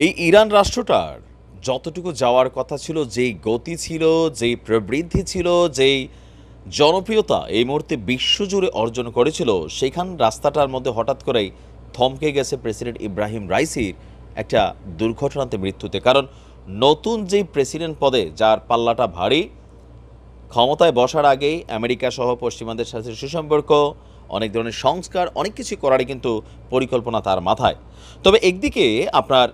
এই ইরান রাষ্ট্রটার যতটুকু যাওয়ার কথা ছিল, যেই গতি ছিল, যেই প্রবৃদ্ধি ছিল, যেই জনপ্রিয়তা এই মুহূর্তে বিশ্বজুড়ে অর্জন করেছিল সেখান রাস্তাটার মধ্যে হঠাৎ করেই থমকে গেছে প্রেসিডেন্ট ইব্রাহিম রাইসির একটা দুর্ঘটনাতে মৃত্যুতে। কারণ নতুন যেই প্রেসিডেন্ট পদে, যার পাল্লাটা ভারী, ক্ষমতায় বসার আগেই আমেরিকা সহ পশ্চিমাদের সাথে সুসম্পর্ক, অনেক ধরনের সংস্কার, অনেক কিছু করারই কিন্তু পরিকল্পনা তার মাথায়। তবে একদিকে আপনার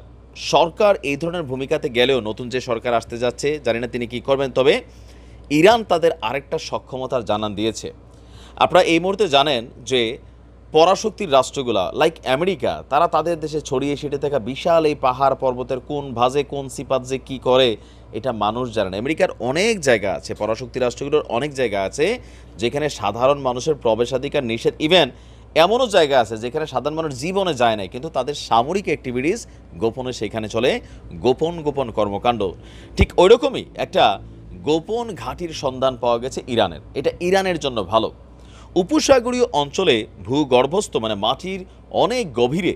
সরকার এই ধরনের ভূমিকাতে গেলেও নতুন যে সরকার আসতে যাচ্ছে, জানি না তিনি কি করবেন, তবে ইরান তাদের আরেকটা সক্ষমতার জানান দিয়েছে। আপনারা এই মুহূর্তে জানেন যে পরাশক্তির রাষ্ট্রগুলা লাইক আমেরিকা, তারা তাদের দেশে ছড়িয়ে ছিটে থাকা বিশাল এই পাহাড় পর্বতের কোন ভাজে, কোন সিপাত যে কী করে, এটা মানুষ জানে না। আমেরিকার অনেক জায়গা আছে, পরাশক্তি রাষ্ট্রগুলোর অনেক জায়গা আছে, যেখানে সাধারণ মানুষের প্রবেশাধিকার নিষেধ। ইভেন এমনও জায়গা আছে যেখানে সাধারণ মানুষ জীবনে যায় নাই, কিন্তু তাদের সামরিক অ্যাক্টিভিটিস গোপনে সেখানে চলে গোপন গোপন কর্মকাণ্ড। ঠিক ওইরকমই একটা গোপন ঘাঁটির সন্ধান পাওয়া গেছে ইরানের। এটা ইরানের জন্য ভালো। উপসাগরীয় অঞ্চলে ভূগর্ভস্থ মানে মাটির অনেক গভীরে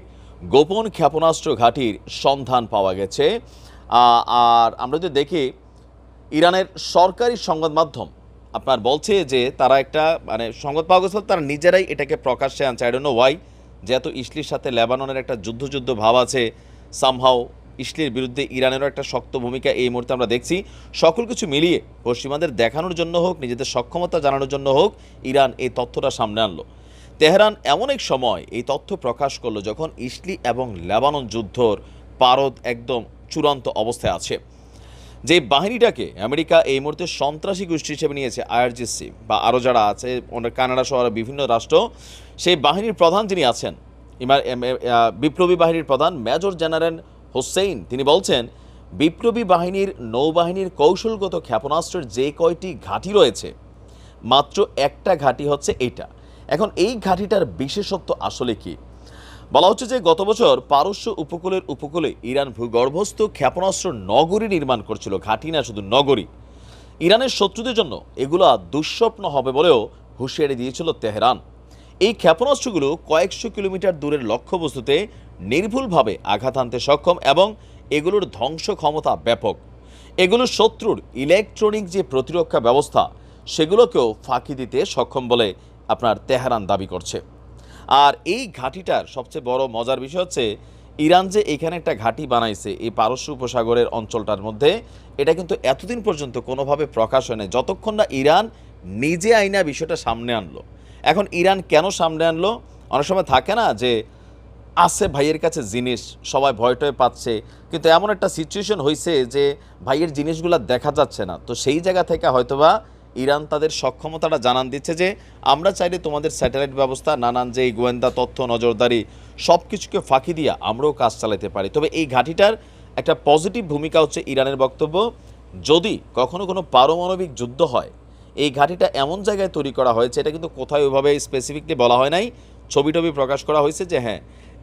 গোপন ক্ষেপণাস্ত্র ঘাঁটির সন্ধান পাওয়া গেছে। আর আমরা যদি দেখি, ইরানের সরকারি সংবাদ মাধ্যম আপনার বলছে যে তারা একটা মানে সংবাদ পাওয়া গেছে তারা নিজেরাই এটাকে প্রকাশ্যে আনছে। আই ডোন্ট নো ওয়াই যেহেতু ইসলির সাথে লেবাননের একটা যুদ্ধ যুদ্ধ ভাব আছে সামহাও ইসলির বিরুদ্ধে ইরানেরও একটা শক্ত ভূমিকা এই মুহূর্তে আমরা দেখছি। সকল কিছু মিলিয়ে পশ্চিমাদের দেখানোর জন্য হোক, নিজেদের সক্ষমতা জানানোর জন্য হোক, ইরান এই তথ্যটা সামনে আনলো। তেহরান এমন এক সময় এই তথ্য প্রকাশ করল যখন ইসলি এবং লেবানন যুদ্ধর পারদ একদম চূড়ান্ত অবস্থায় আছে। যে বাহিনীটাকে আমেরিকা এই মুহূর্তে সন্ত্রাসী গোষ্ঠী হিসেবে নিয়েছে, আইআরজিসি, বা আরও যারা আছে কানাডা আরও বিভিন্ন রাষ্ট্র, সেই বাহিনীর প্রধান যিনি আছেন, ইমার বিপ্লবী বাহিনীর প্রধান মেজর জেনারেল হোসেইন, তিনি বলছেন, বিপ্লবী বাহিনীর নৌবাহিনীর কৌশলগত ক্ষেপণাস্ত্রের যে কয়টি ঘাঁটি রয়েছে, মাত্র একটা ঘাঁটি হচ্ছে এইটা। এখন এই ঘাঁটিটার বিশেষত্ব আসলে কি? বলা হচ্ছে যে গত বছর পারস্য উপকূলের উপকূলে ইরান ভূগর্ভস্থ ক্ষেপণাস্ত্র নগরী নির্মাণ করছিল, ঘাঁটি না, শুধু নগরী। ইরানের শত্রুদের জন্য এগুলা দুঃস্বপ্ন হবে বলেও হুঁশিয়ারি দিয়েছিল তেহরান। এই ক্ষেপণাস্ত্রগুলো কয়েকশো কিলোমিটার দূরের লক্ষ্যবস্তুতে নির্ভুলভাবে আঘাত আনতে সক্ষম এবং এগুলোর ধ্বংস ক্ষমতা ব্যাপক। এগুলো শত্রুর ইলেকট্রনিক যে প্রতিরক্ষা ব্যবস্থা, সেগুলোকেও ফাঁকি দিতে সক্ষম বলে আপনার তেহরান দাবি করছে। আর এই ঘাঁটিটার সবচেয়ে বড় মজার বিষয় হচ্ছে, ইরান যে এখানে একটা ঘাঁটি বানাইছে এই পারস্য উপসাগরের অঞ্চলটার মধ্যে, এটা কিন্তু এতদিন পর্যন্ত কোনোভাবে প্রকাশ হয় যতক্ষণ না ইরান নিজে আইনা বিষয়টা সামনে আনলো। এখন ইরান কেন সামনে আনলো? অনেক সময় থাকে না যে আছে ভাইয়ের কাছে জিনিস, সবাই ভয় টয় পাচ্ছে, কিন্তু এমন একটা সিচুয়েশন হয়েছে যে, ভাইয়ের জিনিসগুলো দেখা যাচ্ছে না। তো সেই জায়গা থেকে হয়তোবা ইরান তাদের সক্ষমতাটা জানান দিচ্ছে যে, আমরা চাইলে তোমাদের স্যাটেলাইট ব্যবস্থা, নানান যে গোয়েন্দা তথ্য, নজরদারি সব কিছুকে ফাঁকি দিয়ে আমরাও কাজ চালাতে পারি। তবে এই ঘাঁটিটার একটা পজিটিভ ভূমিকা হচ্ছে ইরানের বক্তব্য, যদি কখনো কোনো পারমাণবিক যুদ্ধ হয়, এই ঘাঁটিটা এমন জায়গায় তৈরি করা হয়েছে, এটা কিন্তু কোথায় ওইভাবে স্পেসিফিকলি বলা হয় নাই, ছবি টবি প্রকাশ করা হয়েছে যে হ্যাঁ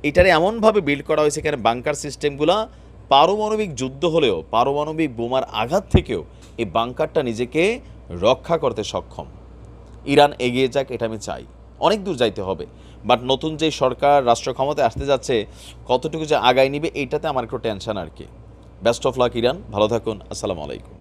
এটারে এমনভাবে বিল্ড করা হয়েছে এখানে বাংকার সিস্টেমগুলা পারমাণবিক যুদ্ধ হলেও, পারমাণবিক বোমার আঘাত থেকেও এই বাংকারটা নিজেকে রক্ষা করতে সক্ষম। ইরান এগিয়ে যাক, এটা আমি চাই। অনেক দূর যাইতে হবে। বাট নতুন যে সরকার রাষ্ট্র ক্ষমতায় আসতে যাচ্ছে, কতটুকু যে আগায় নিবে এইটাতে আমার একটু টেনশন আর কি। বেস্ট অফ লাক ইরান ভালো থাকুন। আসসালামু আলাইকুম।